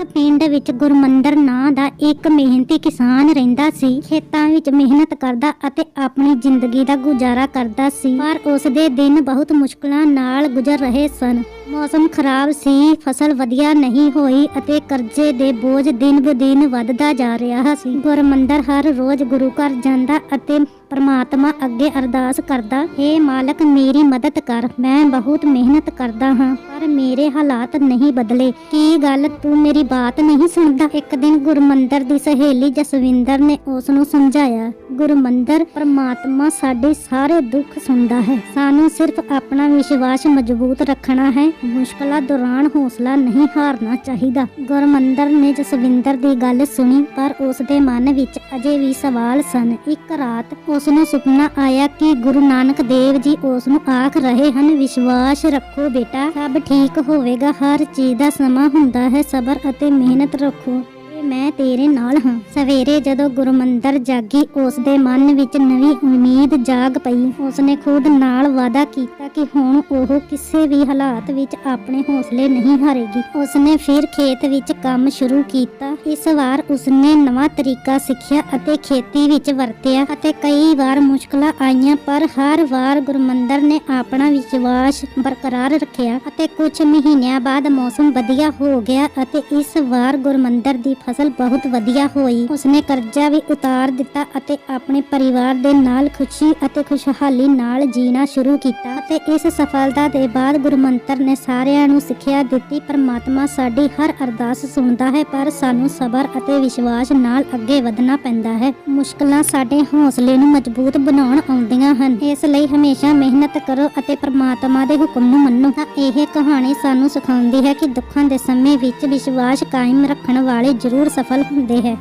ਇੱਕ ਪਿੰਡ ਵਿੱਚ ਗੁਰਮੰਦਰ ਨਾਂ ਦਾ ਇੱਕ ਮਿਹਨਤੀ ਕਿਸਾਨ ਰਹਿੰਦਾ ਸੀ। ਖੇਤਾਂ ਵਿੱਚ ਮਿਹਨਤ ਕਰਦਾ ਅਤੇ ਆਪਣੀ ਜ਼ਿੰਦਗੀ ਦਾ ਗੁਜ਼ਾਰਾ ਕਰਦਾ ਸੀ। ਪਰ ਉਸ ਦੇ ਦਿਨ ਬਹੁਤ ਮੁਸ਼ਕਲਾਂ ਨਾਲ ਗੁਜ਼ਰ ਰਹੇ ਸਨ। ਮੌਸਮ ਖਰਾਬ ਸੀ, ਫਸਲ ਵਧੀਆ ਨਹੀਂ ਹੋਈ ਅਤੇ ਕਰਜ਼ੇ ਦੇ ਬੋਝ ਦਿਨ ਬ ਦਿਨ ਵੱਧਦਾ ਜਾ ਰਿਹਾ ਸੀ। ਗੁਰਮੰਦਰ ਹਰ ਰੋਜ਼ ਗੁਰੂ ਘਰ ਜਾਂਦਾ ਅਤੇ ਪਰਮਾਤਮਾ ਅੱਗੇ ਅਰਦਾਸ ਕਰਦਾ हे ਮਾਲਕ, ਮੇਰੀ ਮਦਦ ਕਰ, ਮੈਂ ਬਹੁਤ ਮਿਹਨਤ ਕਰਦਾ ਹਾਂ, ਪਰ ਮੇਰੇ ਹਾਲਾਤ ਨਹੀਂ ਬਦਲੇ। ਕੀ ਗੱਲ? ਤੂੰ ਮੇਰੀ ਬਾਤ ਨਹੀਂ ਸੁਣਦਾ? ਇੱਕ ਦਿਨ ਗੁਰਮੰਦਰ ਦੀ ਸਹੇਲੀ ਜਸਵਿੰਦਰ ਨੇ ਉਸ ਨੂੰ ਸਮਝਾਇਆ, ਗੁਰਮੰਦਰ, ਪਰਮਾਤਮਾ ਸਾਡੇ ਸਾਰੇ ਦੁੱਖ ਸੁਣਦਾ ਹੈ। ਸਾਨੂੰ ਸਿਰਫ ਆਪਣਾ ਵਿਸ਼ਵਾਸ ਮਜ਼ਬੂਤ ਰੱਖਣਾ ਹੈ। ਮੁਸ਼ਕਲਾਂ ਦੌਰਾਨ ਹੌਸਲਾ ਨਹੀਂ ਹਾਰਨਾ ਚਾਹੀਦਾ। ਗੁਰਮੰਦਰ ਨੇ ਜਸਵਿੰਦਰ ਦੀ ਗੱਲ ਸੁਣੀ, ਪਰ ਉਸ ਦੇ ਮਨ ਵਿੱਚ ਅਜੇ ਵੀ ਸਵਾਲ ਸਨ। ਇੱਕ ਰਾਤ ਉਸ ਨੂੰ ਸੁਪਨਾ ਆਇਆ ਕਿ ਗੁਰੂ ਨਾਨਕ ਦੇਵ ਜੀ ਉਸ ਨੂੰ ਆਖ ਰਹੇ ਹਨ, ਵਿਸ਼ਵਾਸ ਰੱਖੋ ਬੇਟਾ, ਸਭ ਠੀਕ ਹੋਵੇਗਾ, ਹਰ ਚੀਜ਼ ਦਾ ਸਮਾਂ ਹੁੰਦਾ ਹੈ, ਸਬਰ ਅਤੇ ਮਿਹਨਤ ਰੱਖੋ। ਮੈਂ ਤੇਰੇ ਨਾਲ ਹਾਂ। ਸਵੇਰੇ ਜਦੋਂ ਗੁਰਮੰਦਰ ਜਾਗੀ ਉਸ ਦੇ ਮਨ ਵਿੱਚ ਨਵੀਂ ਉਮੀਦ ਜਾਗ ਪਈ। ਉਸਨੇ ਖੁਦ ਨਾਲ ਵਾਅਦਾ ਕੀਤਾ ਕਿ ਹੁਣ ਉਹ ਕਿਸੇ ਵੀ ਹਾਲਾਤ ਵਿੱਚ ਆਪਣੇ ਹੌਸਲੇ ਨਹੀਂ ਹਾਰੇਗੀ। ਉਸਨੇ ਫਿਰ ਖੇਤ ਵਿੱਚ ਕੰਮ ਸ਼ੁਰੂ ਕੀਤਾ। ਇਸ ਵਾਰ ਉਸਨੇ ਨਵਾਂ ਤਰੀਕਾ ਸਿੱਖਿਆ ਅਤੇ ਖੇਤੀ ਵਿੱਚ ਵਰਤਿਆ ਅਤੇ ਕਈ ਵਾਰ ਮੁਸ਼ਕਲਾਂ ਆਈਆਂ, ਪਰ ਹਰ ਵਾਰ ਗੁਰਮੰਦਰ ਨੇ ਆਪਣਾ ਵਿਸ਼ਵਾਸ ਬਰਕਰਾਰ ਰੱਖਿਆ ਅਤੇ ਕੁਝ ਮਹੀਨਿਆਂ ਬਾਅਦ ਮੌਸਮ ਵਧੀਆ ਹੋ ਗਿਆ ਅਤੇ ਇਸ ਵਾਰ ਗੁਰਮੰਦਰ ਦੀ ਫਸਲ ਬਹੁਤ ਵਧੀਆ ਹੋਈ। ਉਸਨੇ ਕਰਜ਼ਾ ਵੀ ਉਤਾਰ ਦਿੱਤਾ ਅਤੇ ਆਪਣੇ ਪਰਿਵਾਰ ਦੇ ਨਾਲ ਖੁਸ਼ੀ ਅਤੇ ਖੁਸ਼ਹਾਲੀ ਨਾਲ ਜੀਣਾ ਸ਼ੁਰੂ ਕੀਤਾ ਅਤੇ ਇਸ ਸਫਲਤਾ ਦੇ ਬਾਅਦ ਗੁਰਮੰਤਰ ਨੇ ਸਾਰਿਆਂ ਨੂੰ ਸਿੱਖਿਆ ਦਿੱਤੀ। ਪਰਮਾਤਮਾ ਸਾਡੀ ਹਰ ਅਰਦਾਸ ਸੁਣਦਾ ਹੈ, ਪਰ ਸਾਨੂੰ ਸਬਰ ਅਤੇ ਵਿਸ਼ਵਾਸ ਨਾਲ ਅੱਗੇ ਵਧਣਾ ਪੈਂਦਾ ਹੈ। ਮੁਸ਼ਕਲਾਂ ਸਾਡੇ ਹੌਸਲੇ ਨੂੰ ਮਜ਼ਬੂਤ ਬਣਾਉਣ ਆਉਂਦੀਆਂ ਹਨ। ਇਸ ਲਈ ਹਮੇਸ਼ਾ ਮਿਹਨਤ ਕਰੋ ਅਤੇ ਪਰਮਾਤਮਾ ਦੇ ਹੁਕਮ ਨੂੰ ਮੰਨੋ। ਤਾਂ ਇਹ ਕਹਾਣੀ ਸਾਨੂੰ ਸਿਖਾਉਂਦੀ ਹੈ ਕਿ ਦੁੱਖਾਂ ਦੇ ਸਮੇਂ ਵਿੱਚ ਵਿਸ਼ਵਾਸ ਕਾਇਮ ਰੱਖਣ ਵਾਲੇ ਜ਼ਰੂਰ ਸਫਲ ਹੁੰਦੇ ਹੈ।